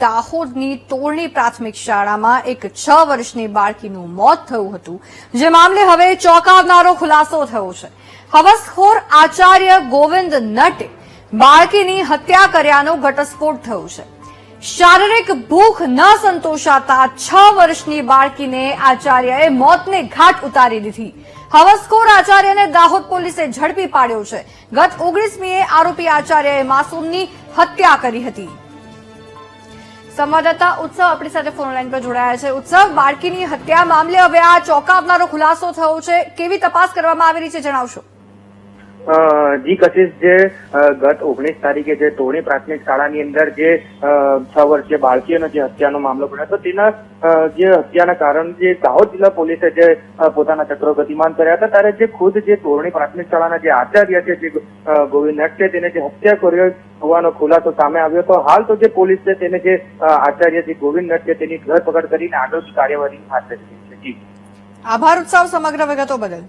દાહોદની તોરણી પ્રાથમિક શાળામાં એક છ વર્ષની બાળકીનું મોત થયું હતું. જે મામલે હવે ચોંકાવનારો ખુલાસો થયો છે. હવસખોર આચાર્ય ગોવિંદ નટે બાળકીની હત્યા કર્યાનો ઘટસ્ફોટ થયો છે. શારીરિક ભૂખ ન સંતોષાતા છ વર્ષની બાળકીને આચાર્યએ મોતને ઘાટ ઉતારી દીધી. હવસખોર આચાર્યને દાહોદ પોલીસે ઝડપી પાડ્યો છે. ગત ઓગણીસમીએ આરોપી આચાર્યએ માસૂમની હત્યા કરી હતી. સંવાદદાતા ઉત્સવ આપણી સાથે ફોન લાઈન પર જોડાયા છે. ઉત્સવ, બાળકીની હત્યા મામલે હવે આ ચોંકાવનારો ખુલાસો થયો છે. કેવી તપાસ કરવામાં આવી રહી છે, જણાવશો? જી કશિશ જે ગત ઓગણીસ તારીખે જે ટોણી પ્રાથમિક શાળાની અંદર જે છ વર્ષીય બાળકીઓનો જે હત્યાનો મામલો બન્યો હતો, તેના જે હત્યાના કારણ જે દાહોદ જિલ્લા પોલીસે જે પોતાના ચક્રો ગતિમાન કર્યા હતા, ત્યારે જે ખુદ જે ટોરણી પ્રાથમિક શાળાના જે આચાર્ય છે, જે ગોવિંદ નટ છે, તેને જે હત્યા કર્યો હોવાનો ખુલાસો સામે આવ્યો હતો. હાલ તો જે પોલીસ છે, તેને જે આચાર્ય જે ગોવિંદ નટ છે, તેની ધરપકડ કરીને આગળની કાર્યવાહી હાથ ધરી છે. જી. આભાર ઉત્સવ સમગ્ર વિગતો બદલ.